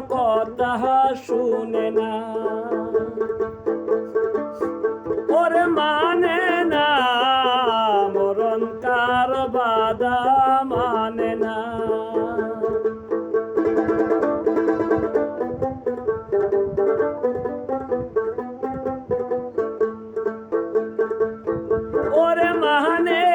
কথা শুনে না। ওরে মানে না মরণ কার বাদা মানে না। ওরে মানে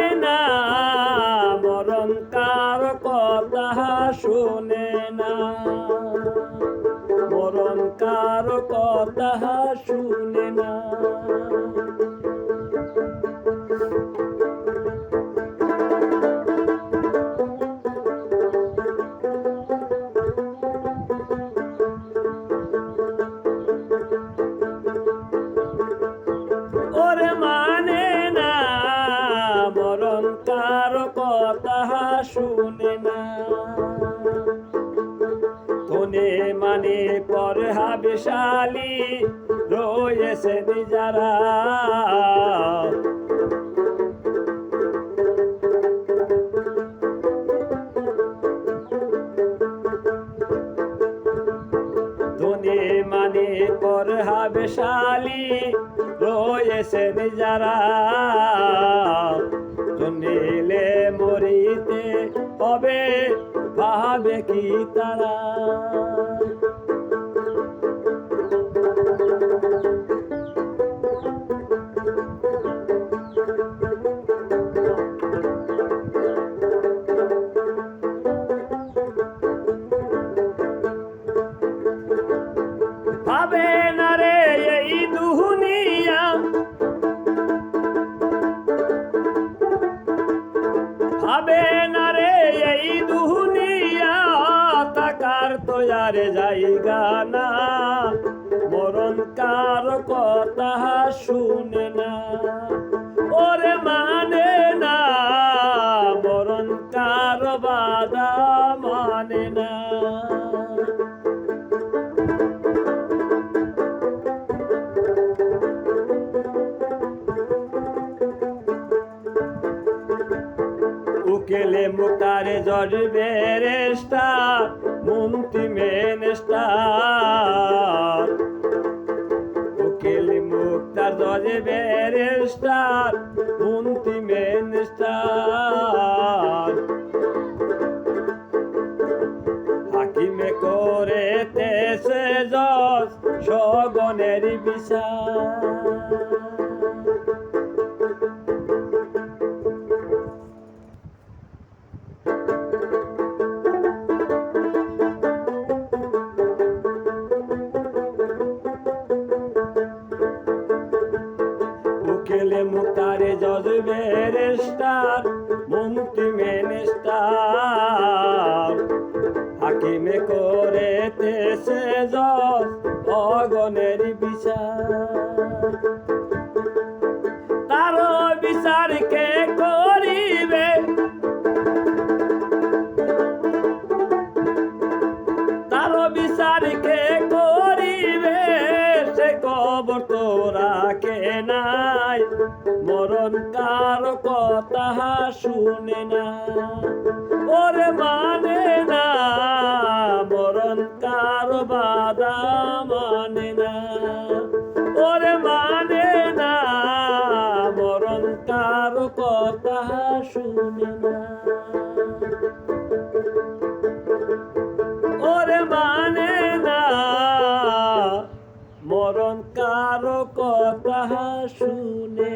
না কোনে মানে পর হাবিশালি রয়েছে যারা ধনে মানে পর হাবেশালি রয়েছে যারা মরিতে হবে ভাবে কি তারা? ভাবে না রে এই দুহুনিয়া ভাবে তো আর জায়গা না মরণ কার কথা শুনে না। ওরে মানে উকেলে মুকারে জজ বেরেস্টার মুন্তি মেনেস্টার উকেলে মুক্তার জজ বেরেস্টার মুন্তি মেনেস্টার হাকিমে করে তেসে জজ সগনের বিচার। মুক্তারে জজ বেরেস্টার মুক্তি মেনেস্টার হাকিমে করে তেসে জজ, অগণের বিচার। তার বিচার কে করিবে? তার বিচার কে করিবে? সে কবর তোরা কে নাই। মরণ কার কথা শুনে না। ওরে মানে না, মরণ কার বাদা মানে না। ওরে মানে না, মরণ কার কথা শুনে না। ওরে মানে না, মরণ কারও কথা শুনে